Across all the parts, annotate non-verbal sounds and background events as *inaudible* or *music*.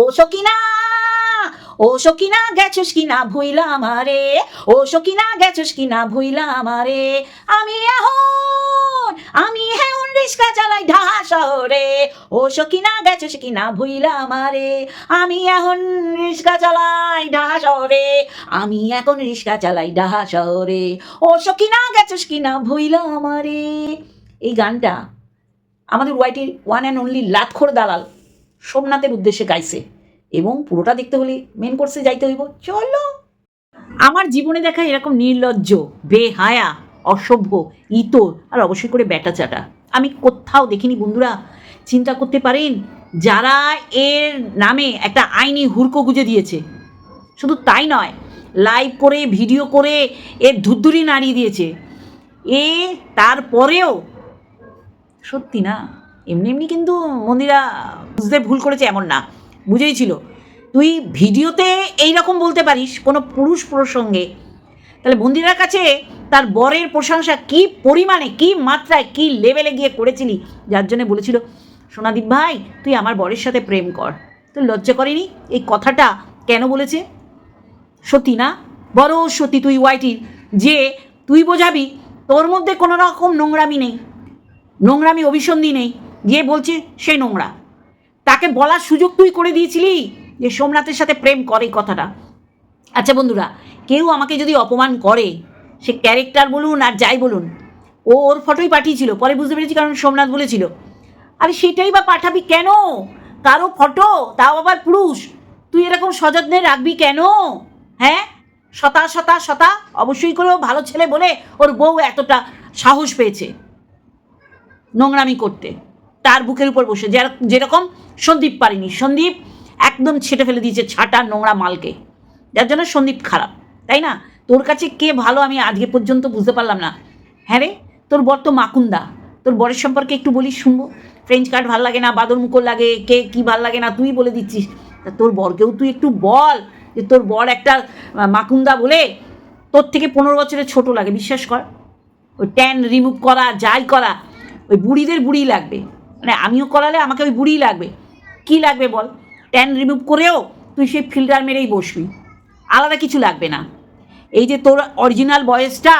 ও সকিনা ও সকিনা গেছস কিনা ভুইলা আমারে, ও সকিনা গেছস কিনা ভুইলা আমারে। আমি এখন আমি এখন রিক্সা চালাই ঢাকা শহরে, ও সকিনা গেছস কিনা ভুইলা আমারে। আমি এখন রিক্সা চালাই ঢাকা শহরে, আমি এখন রিক্সা চালাই ঢাকা শহরে, ও সকিনা গেছস কিনা ভুইলা আমারে। এই গানটা আমাদের ওয়াইটির ওয়ান অ্যান্ড অনলি লাতখোর দালাল সোমনাথের উদ্দেশ্যে গাইছে। এবং পুরোটা দেখতে হলে মেন কোর্সে যাইতে হইব। চলো! আমার জীবনে দেখা এরকম নির্লজ্জ, বেহায়া, অসভ্য, ইতর আর অবশ্যই করে ব্যাটা চাটা। আমি কোথাও দেখিনি বন্ধুরা। চিন্তা করতে পারেন, যারা এর নামে একটা আইনি হুড়কো গুজে দিয়েছে। শুধু তাই নয় লাইভ করে ভিডিও করে এর ধুদ্ধুরি নাড়িয়ে দিয়েছে। এ তারপরেও সত্যি না? এমনি এমনি কিন্তু মন্দিরা বুঝতে ভুল করেছে এমন না, বুঝেই ছিল। তুই ভিডিওতে এই রকম বলতে পারিস, কোনো পুরুষ প্রসঙ্গে। তাহলে মন্দিরার কাছে তার বরের প্রশংসা কি পরিমাণে, কি মাত্রায়, কি লেভেলে গিয়ে করেছিলি? যার জন্য বলেছিল, সোনাদীপ ভাই, তুই আমার বরের সাথে প্রেম কর। তো লজ্জা করেনি? এই কথাটা কেন বলেছে? সত্যি না? বড় সত্যি তুই ওয়াইটির। যে তুই বোঝাবি, তোর মধ্যে কোনো রকম নোংরামি নেই। নোংরামি, অভিসন্ধি নেই। যে বলছে, সে নোংরা। তাকে বলার সুযোগ তুই করে দিয়েছিলি যে সোমনাথের সাথে প্রেম করে কথাটা। আচ্ছা বন্ধুরা, কেউ আমাকে যদি অপমান করে, সে ক্যারেক্টার বলুন আর যাই বলুন, ও ওর ফটোই পাঠিয়েছিল, পরে বুঝতে পেরেছি কারণ সোমনাথ বলেছিল। আরে সেটাই বা পাঠাবি কেন? কারও ফটো তাও আবার পুরুষ। তুই এরকম সযত্নে রাখবি কেন? হ্যাঁ? শতা শতা শতা অবশ্যই করে ও ভালো ছেলে বলে ওর বউ এতটা সাহস পেয়েছে নোংরামি করতে। তার বুকের উপর বসে। যার- যেরকম সন্দীপ পারেনি। সন্দীপ একদম ছেটে ফেলে দিয়েছে ছাটা নোংরা মালকে। যার জন্য সন্দীপ খারাপ। তাই না? তোর কাছে কে ভালো আমি আজকে পর্যন্ত বুঝতে পারলাম না। হ্যাঁ রে? তোর বর তো মাকুন্দা। তোর বরের সম্পর্কে একটু বলিস, শুনব। ফ্রেঞ্চ কার্ড ভালো লাগে না বাদর মুকর লাগে, কে কি ভালো লাগে না, তুই বলে দিচ্ছিস। তা তোর বরকেও তুই একটু বল যে তোর বর একটা মাকুন্দা বলে তোর থেকে পনেরো বছরের ছোট লাগে, বিশ্বাস কর। ওই ট্যান রিমুভ করা, যাই করা, ওই বুড়িদের বুড়ি লাগবে। মানে আমিও করালে আমাকে ওই বুড়িই লাগবে। কি লাগবে বল? ট্যান রিমুভ করেও তুই সেই ফিল্টার মেরেই বসবি। আলাদা কিছু লাগবে না। এই যে তোর অরিজিনাল বয়েসটা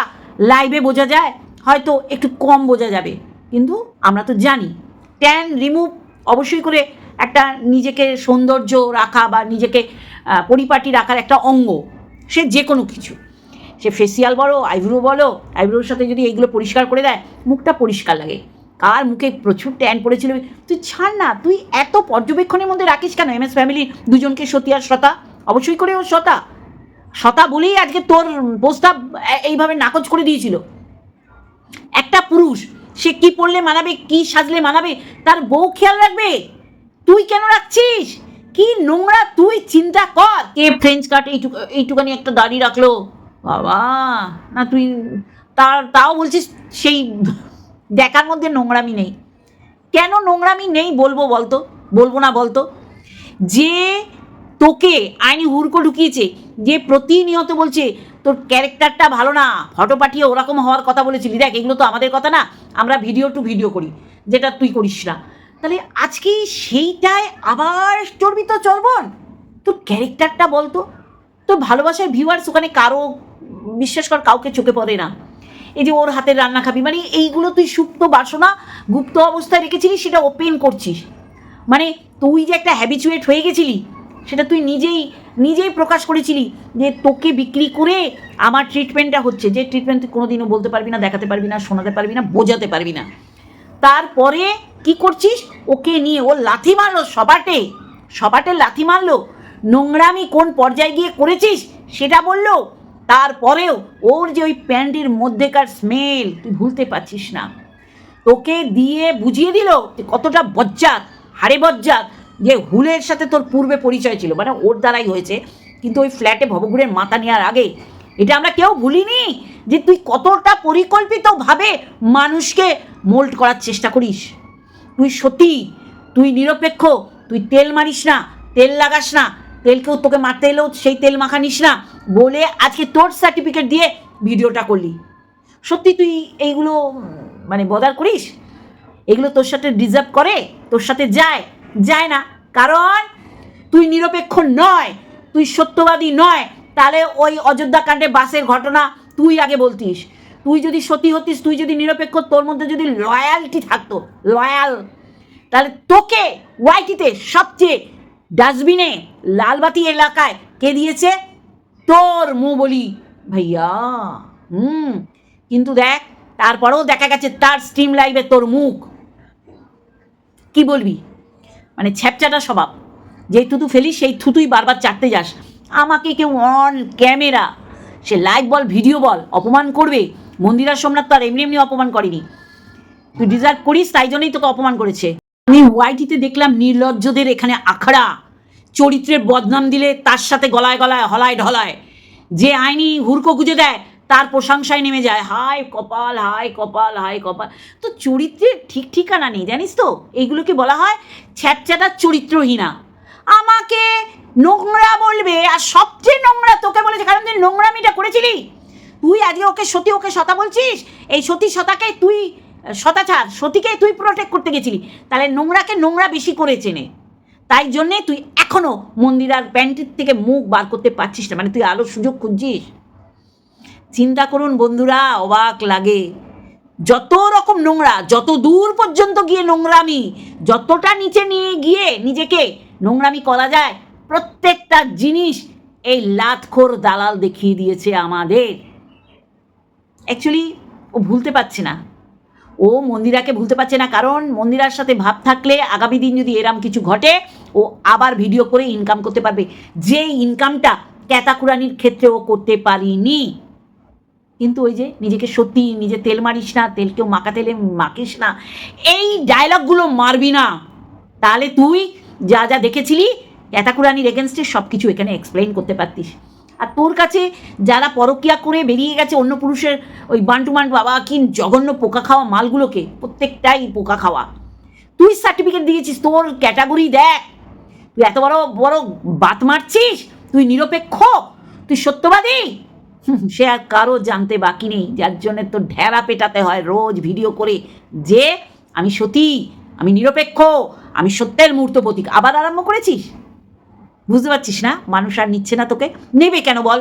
লাইভে বোঝা যায়, হয়তো একটু কম বোঝা যাবে। কিন্তু আমরা তো জানি ট্যান রিমুভ অবশ্যই করে একটা নিজেকে সৌন্দর্য রাখা বা নিজেকে পরিপাটি রাখার একটা অঙ্গ, সে যে কোনো কিছু। সে ফেসিয়াল বলো আইব্রো বলো আইব্রোর সাথে যদি এইগুলো পরিষ্কার করে দেয়, মুখটা পরিষ্কার লাগে। কার মুখে প্রচুর ট্যান পড়েছিল? তুই ছাড় না, তুই এত পর্যবেক্ষণের মধ্যে রাখিস কেন? এম এস ফ্যামিলি দুজনকে সতী আর শ্রতা অবশ্যই করে ও শ্রতা শ্রতা বলেই আজকে তোর প্রস্তাব এইভাবে নাকচ করে দিয়েছিল। একটা পুরুষ, সে কি পড়লে মানাবে, কি সাজলে মানাবে, তার বউ খেয়াল রাখবে? তুই কেন রাখছিস? কি নোংরা তুই চিন্তা কর। কে ফ্রেঞ্চ কাট এইটুকু, এইটুকানি একটা দাড়ি রাখল? বাবা, না তুই, তার, তাও বলছিস সেই দেখার মধ্যে নোংরামি নেই। কেন নোংরামি নেই বলব বলতো? বলব না বলতো? যে তোকে আইনি হুড়কো ঢুকিয়েছে, যে প্রতিনিয়ত বলছে, তোর ক্যারেক্টারটা ভালো না ফটো পাঠিয়ে ওরকম হওয়ার কথা বলেছিলি। দেখ, এগুলো তো আমাদের কথা না, আমরা ভিডিও টু ভিডিও করি, যেটা তুই করিস না। তাহলে আজকে সেইটায় আবার চর্বি তো চর্বণ? তোর ক্যারেক্টারটা বলতো? তোর ভালোবাসার ভিউয়ার্স ওখানে কারও বিশ্বাস কর, কাউকে চোখে পড়ে না। এই যে ওর হাতের রান্না খাবি মানে এইগুলো তুই সুপ্ত বাসনা গুপ্ত অবস্থায় রেখেছিলিস, সেটা ওপেন করছিস। মানে তুই যে একটা হ্যাবিচুয়েট হয়ে গেছিলি, সেটা তুই নিজেই নিজেই প্রকাশ করেছিলি যে তোকে বিক্রি করে আমার ট্রিটমেন্টটা হচ্ছে। যে ট্রিটমেন্ট তুই কোনোদিনও বলতে পারবি না, দেখাতে পারবি না, শোনাতে পারবি না, বোঝাতে পারবি না। তারপরে কি করছিস? ওকে নিয়ে ও লাথি মারলো সবাটে সবাটে লাথি মারলো। নোংরামি কোন পর্যায়ে গিয়ে করেছিস? সেটা বলল তারপরেও ওর যে ওই প্যান্টের মধ্যেকার স্মেল তুই ভুলতে পারছিস না। তোকে দিয়ে বুঝিয়ে দিল কতটা বজ্জাত হারে বজ্জাত, যে হুলের সাথে তোর পূর্বে পরিচয় ছিল মানে ওর দ্বারাই হয়েছে। কিন্তু ওই ফ্ল্যাটে ভবঘুরের মাথা নেওয়ার আগে, এটা আমরা কেউ ভুলিনি যে তুই কতটা পরিকল্পিতভাবে মানুষকে মোল্ড করার চেষ্টা করিস। তুই সত্যি তুই নিরপেক্ষ, তুই তেল মারিস না, তেল লাগাস না, তেলকেও তোকে মারতে এলেও সেই তেল মাখা নিস না। বলে আজকে তোর সার্টিফিকেট দিয়ে ভিডিওটা করলি। সত্যি তুই এইগুলো মানে বদার করিস? এগুলো তোর সাথে ডিজার্ভ করে, তোর সাথে যায় যায় না। কারণ তুই নিরপেক্ষ নয়, তুই সত্যবাদী নয়। তাহলে ওই অযোধ্যা কাণ্ডে বাসের ঘটনা তুই আগে বলতিস। তুই যদি সত্যি হতিস, তুই যদি নিরপেক্ষ, তোর মধ্যে যদি লয়ালটি থাকতো লয়াল তাহলে তোকে ওয়াইটিতে সবচেয়ে ডাস্টবিনে লালবাতি এলাকায় কে দিয়েছে? তোর মু বলি, ভাইয়া, হুম, কিন্তু দেখ, তারপরেও দেখা গেছে তার স্ট্রিম লাইভে তোর মুখ। কি বলবি? মানে ছ্যাপচাটা স্বভাব। যেই থুতু ফেলিস, সেই থুতুই বারবার চাটতে যাস। আমাকে কেউ অন ক্যামেরা সে লাইভ বল ভিডিও বল, অপমান করবে? মন্দিরা সোমনাথ তো আর এমনি এমনি অপমান করেনি। তুই ডিজার্ভ করিস, তাই জন্যই তোকে অপমান করেছে। আমি ওয়াইটিতে দেখলাম নির্লজ্জদের এখানে আখড়া। চরিত্রের বদনাম দিলে তার সাথে গলায় গলায়, হলায় ঢলায়। যে আইনি হুড়কো গুঁজে দেয়, তার প্রশংসায় নেমে যায়। হায় কপাল হায় কপাল হায় কপাল। তো চরিত্রের ঠিক ঠিকানা নেই, জানিস তো? এইগুলোকে বলা হয় ছ্যাপচ্যাটার চরিত্রহীনা। আমাকে নোংরা বলবে, আর সবচেয়ে নোংরা তোকে বলেছে, কারণ তুই নোংরামিটা করেছিলি। তুই আজকে ওকে সতী, ওকে সতা বলছিস? এই সতী সতাকে তুই, সতা ছাড়, সতীকে তুই প্রোটেক্ট করতে গেছিলি। তাহলে নোংরাকে নোংরা বেশি করে চেনে। তাই জন্যে তুই এখনও মন্দিরার প্যান্টের থেকে মুখ বার করতে পারছিস না। মানে তুই আরও সুযোগ খুঁজছিস। চিন্তা করুন বন্ধুরা, অবাক লাগে। যত রকম নোংরা, যত দূর পর্যন্ত গিয়ে নোংরামি, যতটা নিচে নিয়ে গিয়ে নিজেকে নোংরামি করা যায়, প্রত্যেকটা জিনিস এই লাতখোর দালাল দেখিয়ে দিয়েছে আমাদের। অ্যাকচুয়ালি ও ভুলতে পারছে না। ও মন্দিরাকে ভুলতে পারছে না, কারণ মন্দিরার সাথে ভাব থাকলে আগামী দিন যদি এরম কিছু ঘটে, ও আবার ভিডিও করে ইনকাম করতে পারবে। যে ইনকামটা ক্যাতাকুরানির ক্ষেত্রে ও করতে পারিনি। কিন্তু ওই যে নিজেকে সত্যি নিজে তেল মারিস না, তেল কেউ মাখা তেলে মাখিস না, এই ডায়লগগুলো মারবি না। তাহলে তুই যা যা দেখেছিলি, ক্যাতাকুরানির এগেনস্টে সব কিছু এখানে এক্সপ্লেইন করতে পারতিস। আর তোর কাছে যারা পরকিয়া করে বেরিয়ে গেছে অন্য পুরুষের ওই বান্টুমান বাবা কি জঘন্য পোকা খাওয়া মালগুলোকে, প্রত্যেকটাই পোকা খাওয়া। তুই সার্টিফিকেট দিয়েছিস, তোর ক্যাটাগরি দেখ। তুই এত বড় বড় বাত মারছিস, তুই নিরপেক্ষ, তুই সত্যবাদী। সে আর কারও জানতে বাকি নেই, যার জন্য তোর ঢেরা পেটাতে হয় রোজ ভিডিও করে যে আমি সতী, আমি নিরপেক্ষ, আমি সত্যের মূর্ত প্রতীক। আবার আরম্ভ করেছিস? বুঝতে পারছিস না? মানুষ আর নিচ্ছে না তোকে। নেবে কেন বল?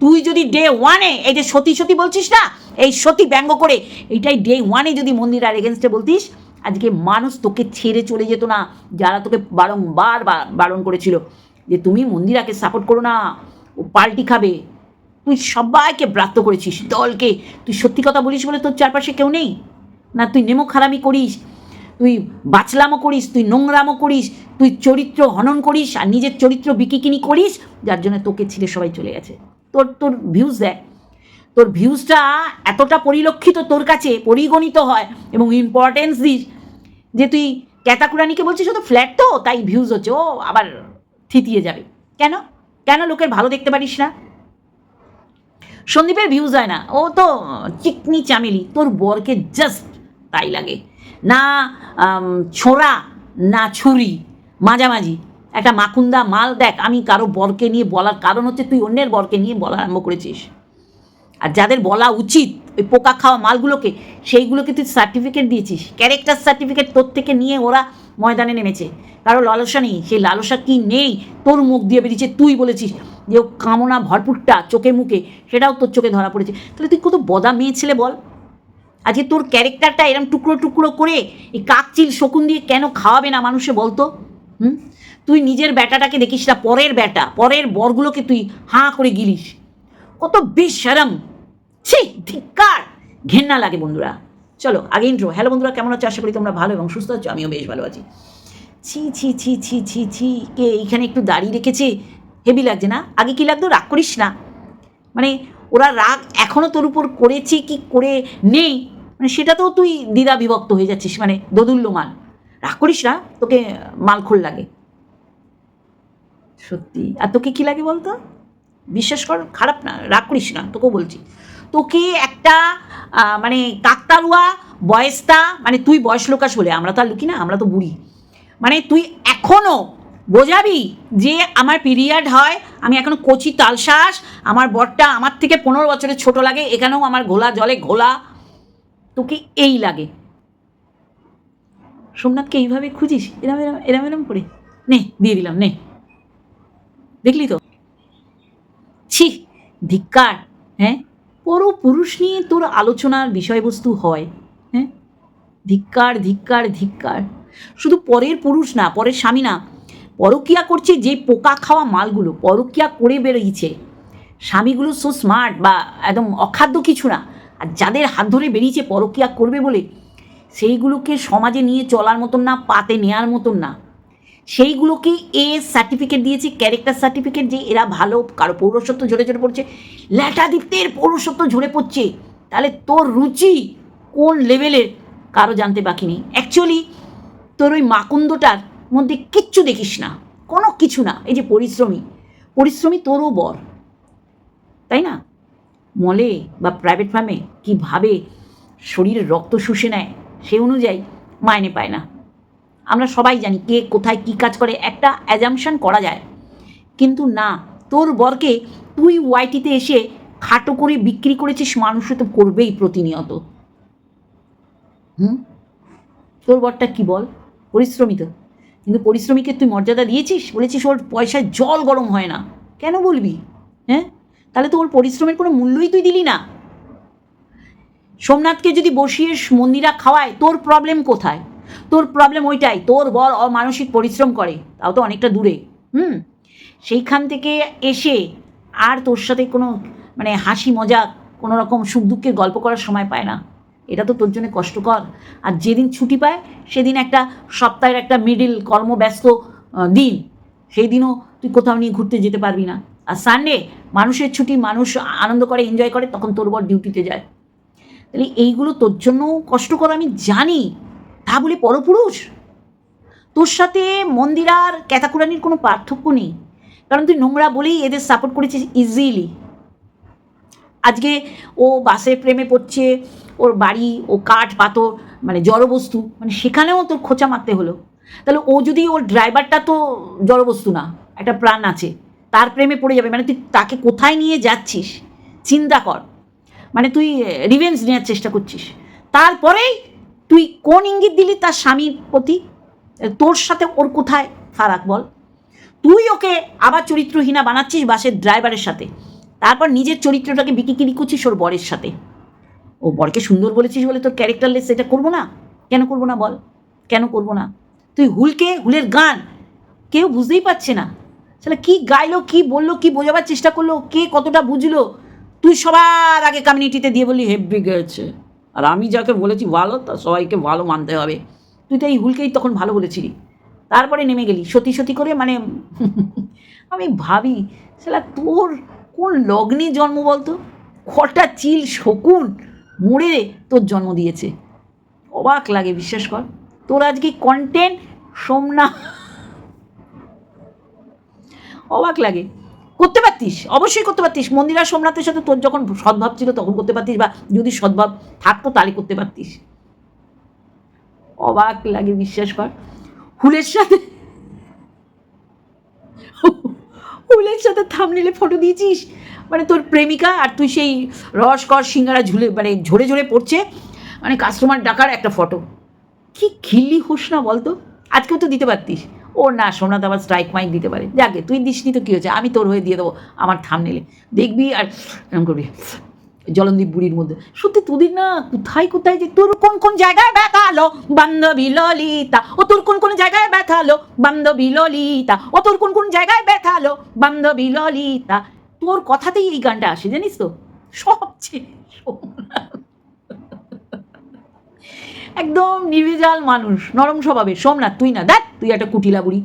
তুই যদি ডে ওয়ানে এই যে সতী সতী বলছিস না, এই সতী ব্যঙ্গ করে, এইটাই ডে ওয়ানে যদি মন্দির আর এগেনস্টে বলতিস, আজকে মানুষ তোকে ছেড়ে চলে যেত না, যারা তোকে বারংবার বারণ করেছিল। যে তুমি মন্দিরাকে সাপোর্ট করো না, ও পাল্টি খাবে। তুই সবাইকে ব্রাত্য করেছিস, দলকে। তুই সত্যি কথা বলিস বলে তোর চারপাশে কেউ নেই? না, তুই নেমো খারামি করিস, তুই বাচলামো করিস, তুই নোংরামো করিস তুই চরিত্র হনন করিস আর নিজের চরিত্র বিকিকিনি করিস, যার জন্য তোকে ছেড়ে সবাই চলে গেছে। তোর তোর ভিউজ দেয় তোর ভিউজটা এতটা পরিলক্ষিত তোর কাছে, পরিগণিত হয় এবং ইম্পর্টেন্স দিস যে তুই ক্যাতাকুরানিকে বলছিস তো ফ্ল্যাট তো, তাই ভিউজ হচ্ছে। ও আবার থিতিয়ে যাবে। কেন? কেন লোকের ভালো দেখতে পারিস না? সন্দীপের ভিউজ হয় না। ও তো চিকনি চামেলি। তোর বরকে জাস্ট তাই লাগে। না ছোড়া, না ছুরি। মাঝামাঝি। একটা মাকুন্দা মাল দেখ, আমি কারও বরকে নিয়ে বলার কারণ হচ্ছে তুই অন্যের বরকে নিয়ে বলা আরম্ভ করেছিস। আর যাদের বলা উচিত ওই পোকা খাওয়া মালগুলোকে, সেইগুলোকে তুই সার্টিফিকেট দিয়েছিস। ক্যারেক্টার সার্টিফিকেট তোর থেকে নিয়ে ওরা ময়দানে নেমেছে। কারও লালসা নেই, সেই লালসা কি নেই? তোর মুখ দিয়ে বেরিয়েছে, তুই বলেছিস যে কামনা ভরপুরটা চোখে মুখে, সেটাও তোর চোখে ধরা পড়েছে। তাহলে তুই কত বদা মেয়ে ছেলে বল। আজকে তোর ক্যারেক্টারটা এরম টুকরো টুকরো করে এই কাকচিল শকুন দিয়ে কেন খাওয়াবে না মানুষে বলতো? হুম? তুই নিজের ব্যাটাটাকে দেখিস না, পরের ব্যাটা, পরের বরগুলোকে তুই হাঁ করে গিলিস। কত বেশরম। ছি, ধিক্কার। ঘেন্না লাগে বন্ধুরা। চলো, আগে ইন্ট্রো হ্যালো বন্ধুরা, কেমন আছো? আশা করি তোমরা ভালো এবং সুস্থ আছো, আমিও বেশ ভালো আছি। ছি ছি ছি ছি ছি ছি, কে এইখানে একটু দাঁড়িয়ে রেখেছে? হেভি লাগছে না? আগে কি লাগতো? রাগ করিস না। মানে ওরা রাগ এখনও তোর উপর করেছে কি করে নেই? মানে সেটাতেও তুই দ্বিধা বিভক্ত হয়ে যাচ্ছিস মানে দোদুল্যমান। রাগ করিস না, তোকে মালখোল লাগে। সত্যি। আর তোকে কি লাগে বলতো? বিশ্বাস কর, খারাপ না, রাগ করিস না, তোকেও বলছি। তোকে একটা মানে কাকতারুয়া বয়সটা মানে তুই বয়স লোকাস বলে, আমরা তো আর লুকি না, আমরা তো বুড়ি। মানে তুই এখনও বোঝাবি যে আমার পিরিয়ড হয়, আমি এখনও কচি তালশ্বাস আমার বরটা আমার থেকে পনেরো বছরের ছোট লাগে, এখানেও আমার ঘোলা জলে ঘোলা। তোকে এই লাগে। সোমনাথকে এইভাবে খুঁজিস? এরম এরম এরম এরম করে। নে, দিয়ে দিলাম, নে। দেখলি তো? ছি, ধিক্কার হ্যাঁ? পর পুরুষ নিয়ে তোর আলোচনার বিষয়বস্তু হয় হ্যাঁ? ধিক্কার ধিক্কার ধিক্কার। শুধু পরের পুরুষ না, পরের স্বামী না। পরকিয়া করছে যে পোকা খাওয়া মালগুলো, পরকিয়া করে বেরিয়েছে স্বামীগুলো সো স্মার্ট বা একদম অখাদ্য কিছু না। আর যাদের হাত ধরে বেরিয়েছে পরকিয়া করবে বলে সেইগুলোকে সমাজে নিয়ে চলার মতন না, পাতে নেওয়ার মতন না। সেইগুলোকে এ সার্টিফিকেট দিয়েছে ক্যারেক্টার সার্টিফিকেট যে এরা ভালো, কারও পৌরসত্ব ঝরে ঝরে পড়ছে, ল্যাটাদিত্যের পৌরসত্ব ঝরে পড়ছে। তাহলে তোর রুচি কোন লেভেলের? কারও জানতে বাকি নেই। অ্যাকচুয়ালি তোর ওই মাকুন্দটার মধ্যে কিচ্ছু দেখিস না। কোনো কিছু না। এই যে পরিশ্রমী। পরিশ্রমী তোরও বর। তাই না? মলে বা প্রাইভেট ফার্মে কীভাবে শরীরের রক্ত শুষে নেয়? সে অনুযায়ী মাইনে পায় না। আমরা সবাই জানি কে কোথায় কী কাজ করে, একটা অ্যাজামশন করা যায়। কিন্তু না, তোর বরকে তুই ওয়াইটিতে এসে খাটো করে বিক্রি করেছিস, মানুষ তো করবেই প্রতিনিয়ত। হুম? তোর বরটা কি বল? পরিশ্রমী তো। কিন্তু পরিশ্রমীকে তুই মর্যাদা দিয়েছিস? বলেছিস ওর পয়সায় জল গরম হয় না। কেন বলবি? হ্যাঁ? তাহলে তো ওর পরিশ্রমের কোনো মূল্যই তুই দিলি না। সোমনাথকে যদি বসিয়ে মন্দিরা খাওয়ায়, তোর প্রবলেম কোথায়? তোর প্রবলেম ওইটাই, তোর বর অমানসিক পরিশ্রম করে, তাও তো অনেকটা দূরে, হুম? সেইখান থেকে এসে আর তোর সাথে কোনো মানে হাসি মজা কোনো রকম সুখ দুঃখের গল্প করার সময় পায় না। এটা তো তোর জন্য কষ্টকর। আর যেদিন ছুটি পায়, সেদিন একটা সপ্তাহের একটা মিডিল কর্মব্যস্ত দিন। সেই দিনও তুই কোথাও নিয়ে ঘুরতে যেতে পারবি না। আর সানডে মানুষের ছুটি, মানুষ আনন্দ করে এনজয় করে, তখন তোর বর ডিউটিতে যায়। তাহলে এইগুলো তোর জন্য কষ্টকর, আমি জানি। তা বলে পরপুরুষ? তোর সাথে মন্দিরার ক্যাতাকুরানির কোনো পার্থক্য নেই। কারণ তুই নোংরা বলেই এদের সাপোর্ট করেছিস ইজিলি আজকে ও বাসে প্রেমে পড়ছে, ওর বাড়ি, ও কাঠ, পাথর মানে জড়বস্তু মানে সেখানেও তোর খোঁচা মারতে হলো। তাহলে ও যদি ওর ড্রাইভারটা তো জড়বস্তু না, একটা প্রাণ আছে, তার প্রেমে পড়ে যাবে মানে তুই তাকে কোথায় নিয়ে যাচ্ছিস? চিন্তা কর। মানে তুই রিভেঞ্জ নেওয়ার চেষ্টা করছিস। তারপরেই তুই কোন ইঙ্গিত দিলি তার স্বামীর প্রতি? তোর সাথে ওর কোথায় ফারাক বল? তুই ওকে আবার চরিত্রহীনা বানাচ্ছিস বাসের ড্রাইভারের সাথে। তারপর নিজের চরিত্রটাকে বিকিকিরি করছিস ওর বরের সাথে। ও বরকে সুন্দর বলেছিস বলে তোর ক্যারেক্টারলেস সেটা করব না? কেন করব না বল? কেন করব না? তুই হুলকে, হুলের গান কেউ বুঝতেই পারছে না। তাহলে কি গাইলো, কি বলল, কি বোঝাবার চেষ্টা করল, কে কতটা বুঝলো? তুই সবার আগে কমিউনিটিতে দিয়ে বললি, হেব্বি গেছে। আর আমি যাকে বলেছি ভালো, তা সবাইকে ভালো মানতে হবে। তুই তো এই হুলকেই তখন ভালো বলেছিলি। তারপরে নেমে গেলি। সত্যি সত্যি করে মানে *laughs* আমি ভাবি সেটা তোর কোন লগ্নে জন্ম বলতো? কটা চিল শকুন মরে তোর জন্ম দিয়েছে। অবাক লাগে, বিশ্বাস কর। তোর আজকে কন্টেন্ট সোমনা অবাক লাগে। করতে পারতিস? অবশ্যই করতে পারতিস। মন্দিরা সোমনাথের সাথে তোর যখন সদ্ভাব ছিল, তখন করতে পারতিস বা যদি সদ্ভাব থাকতো, তাহলে করতে পারতিস। অবাক লাগে, বিশ্বাস কর। হুলের সাথে হুলের সাথে থামনেলে ফটো দিয়েছিস? মানে তোর প্রেমিকা আর তুই সেই রস, কর, সিঙ্গারা ঝুলে মানে ঝরে ঝরে পড়ছে। মানে কাস্টমার ডাকার একটা ফটো কি খিল্লি হোস না বলতো? আজকেও তো দিতে পারতিস। ও না, সোমনাথ আবার স্ট্রাইক মাইক দিতে পারে। যাকে, তুই দিসনি তো কী হচ্ছে আমি তোর হয়ে দিয়ে দেবো, আমার থামনেলে দেখবি আর এরকম করবি। জলন্দীপ বুড়ির মধ্যে, সত্যি তোদের না কোথায় কোথায় যে, তোর কোন কোন জায়গায় ব্যথালো বান্ধবী ললিতা, ও তোর কোন কোন জায়গায় ব্যথালো বান্ধবী ললিতা, ও তোর কোন কোন জায়গায় ব্যথালো বান্ধবী ললিতা। তোর কথাতেই এই গানটা আসে, জানিস তো? সবচেয়ে সোমনাথ। একদম নির্ভেজাল মানুষ, নরম স্বভাবের। সোমনাথ, তুই না, দেখ, তুই একটা কুটিলা বুড়ি।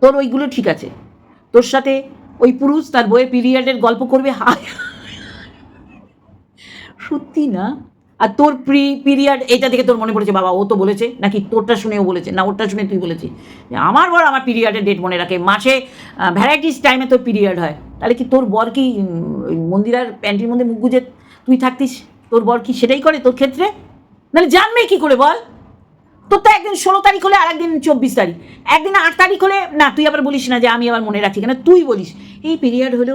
তোর ওইগুলো ঠিক আছে। তোর সাথে ওই পুরুষ তার বইয়ের পিরিয়ডের গল্প করবে। হায়, সত্যি না? আর তোর প্রি পিরিয়ড এটা দেখে তোর মনে পড়েছে, বাবা, ও তো বলেছে, নাকি তোরটা শুনেও বলেছে? না, ওরটা শুনে তুই বলেছিস। আমার বর আমার পিরিয়ডের ডেট মনে রাখে। মাসে ভ্যারাইটিস টাইমে তোর পিরিয়ড হয়। তাহলে কি তোর বর কি মন্দিরার প্যান্টির মধ্যে মুখ গুজে তুই থাকতিস? তোর বর কি সেটাই করে তোর ক্ষেত্রে? নাহলে জানবে কি করে বল? তোর তো একদিন ষোলো তারিখ হলে আর একদিন চব্বিশ তারিখ। একদিন আট তারিখ হলে, না, তুই আবার বলিস না যে আমি আবার মনে রাখি, কেন তুই বলিস। এই পিরিয়ড হলো,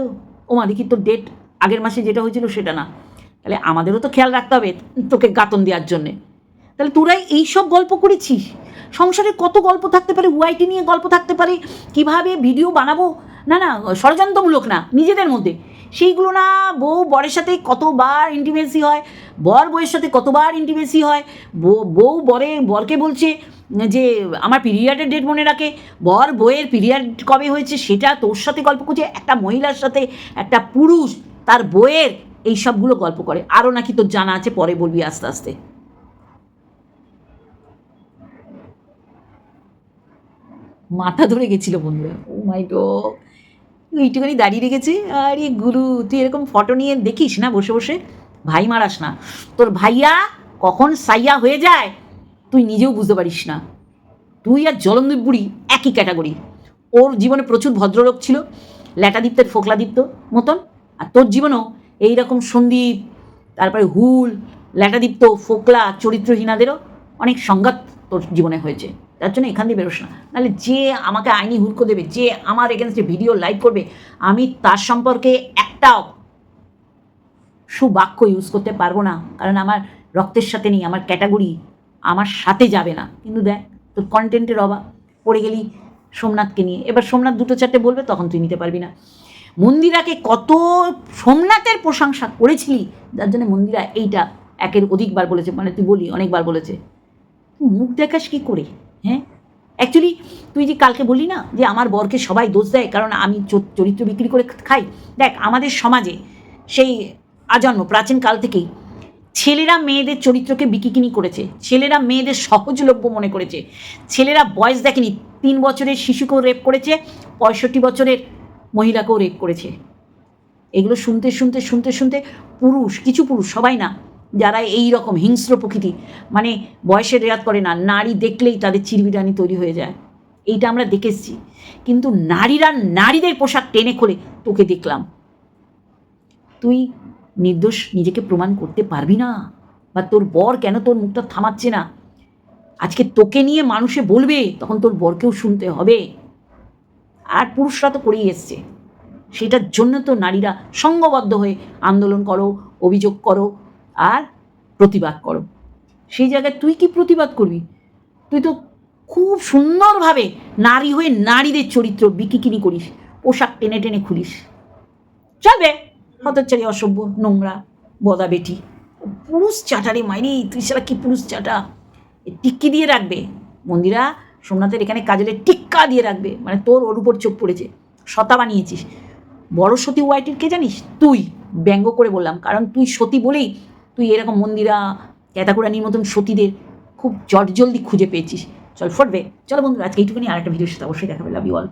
ও মা, দেখি তোর ডেট আগের মাসে যেটা হয়েছিল সেটা না। তাহলে আমাদেরও তো খেয়াল রাখতে হবে তোকে গাতন দেওয়ার জন্যে। তাহলে তোরাই এইসব গল্প করেছিস? সংসারে কত গল্প থাকতে পারে ওয়াইটি নিয়ে গল্প থাকতে পারে, কীভাবে ভিডিও বানাবো? না না, ষড়যন্ত্রমূলক না, নিজেদের মধ্যে। সেইগুলো না, বউ বরের সাথে কতবার ইন্টিমেসি হয় বর বউয়ের সাথে কতবার ইন্টিমেসি হয়? বউ- বরে, বরকে বলছে যে, আমার পিরিয়ডের ডেট মনে রাখে। বর বইয়ের পিরিয়ড কবে হয়েছে সেটা তোর সাথে গল্প করছে। একটা মহিলার সাথে একটা পুরুষ তার বইয়ের এই সবগুলো গল্প করে। আরও নাকি তোর জানা আছে, পরে বলবি আস্তে আস্তে। মাথা ধরে গেছিল বন্ধুরা। ও মাই গড এইটুখানি দাঁড়িয়ে রেখেছে আরে গুরু, তুই এরকম ফটো নিয়ে দেখিস না বসে বসে? ভাই মারাস না। তোর ভাইয়া কখন সাইয়া হয়ে যায়, তুই নিজেও বুঝতে পারিস না। তুই আর জলন্দীপ বুড়ি একই ক্যাটাগরি। ওর জীবনে প্রচুর ভদ্রলোক ছিল, ল্যাটাদীপ্তের ফোকলাদীপ্ত মতন, আর তোর জীবনেও এইরকম সন্দীপ, তারপরে হুল, ল্যাটাদীপ্ত, ফোকলা, চরিত্রহীনাদেরও অনেক সংঘাত তোর জীবনে হয়েছে। তার জন্য এখান দিয়ে বেরোস না। নাহলে যে আমাকে আইনি হুড়কো দেবে, যে আমার এগেনস্টে ভিডিও লাইভ করবে, আমি তার সম্পর্কে একটাও সুবাক্য ইউজ করতে পারব না। কারণ আমার রক্তের সাথে নেই, আমার ক্যাটাগরি আমার সাথে যাবে না। কিন্তু দেখ, তোর কন্টেন্টের অভাব, পড়ে গেলি সোমনাথকে নিয়ে। এবার সোমনাথ দুটো চারটে বলবে, তখন তুই নিতে পারবি না। মন্দিরাকে কত সোমনাথের প্রশংসা করেছিলি, যার জন্য মন্দিরা এইটা একের অধিকবার বলেছে মানে তুই বলি অনেকবার বলেছে। মুখ দেখাস কি করে হ্যাঁ? অ্যাকচুয়ালি তুই যে কালকে বললি না, যে আমার বরকে সবাই দোষ দেয়, কারণ আমি চরিত্র বিক্রি করে খাই। দেখ, আমাদের সমাজে সেই আজন্ম, প্রাচীন কাল থেকেই। ছেলেরা মেয়েদের চরিত্রকে বিকিকিনি করেছে। ছেলেরা মেয়েদের সহজলভ্য মনে করেছে। ছেলেরা বয়স দেখেনি, তিন বছরের শিশুকেও রেপ করেছে, পঁয়ষট্টি বছরের মহিলাকেও রেপ করেছে। এগুলো শুনতে শুনতে শুনতে শুনতে পুরুষ, কিছু পুরুষ, সবাই না, যারা এই রকম হিংস্র প্রকৃতি মানে বয়সের রেয়াত করে না, নারী দেখলেই তাদের চিরবিরানি তৈরি হয়ে যায়। এইটা আমরা দেখে এসেছি। কিন্তু নারীরা নারীদের পোশাক টেনে খোলে, তোকে দেখলাম। তুই নির্দোষ নিজেকে প্রমাণ করতে পারবি না। বা তোর বর কেন তোর মুখটা থামাচ্ছে না? আজকে তোকে নিয়ে মানুষে বলবে, তখন তোর বরকেও শুনতে হবে। আর পুরুষরা তো করেই এসছে। সেটার জন্য তো নারীরা সঙ্গবদ্ধ হয়ে আন্দোলন করো, অভিযোগ করো আর প্রতিবাদ করো। সেই জায়গায় তুই কি প্রতিবাদ করবি? তুই তো খুব সুন্দরভাবে নারী হয়ে নারীদের চরিত্র বিকিকিনি করিস, পোশাক টেনে টেনে খুলিস। চলবে হতচ্চারি অসভ্য নোংরা বদা বেটি। পুরুষ চাটারে মাইরি, তুই সারা কি পুরুষ চাটা? টিক্কি দিয়ে রাখবে। মন্দিরা, সোমনাথের এখানে কাজলে টিক্কা দিয়ে রাখবে। মানে তোর ওর উপর চোখ পড়েছে শতা বানিয়েছিস। বড় সতী ওয়াইটির কে জানিস? তুই, ব্যঙ্গ করে বললাম। কারণ তুই সতী বলেই তুই এরকম মন্দিরা, ক্যাতাকুরানির মতন সতীদের খুব জট জলদি খুঁজে পেয়েছিস। চল, ফটবে। চলো বন্ধুরা, আজকে এইটুকুনি। আর একটা ভিডিওর সাথে অবশ্যই দেখাবে লাভ ইউ অল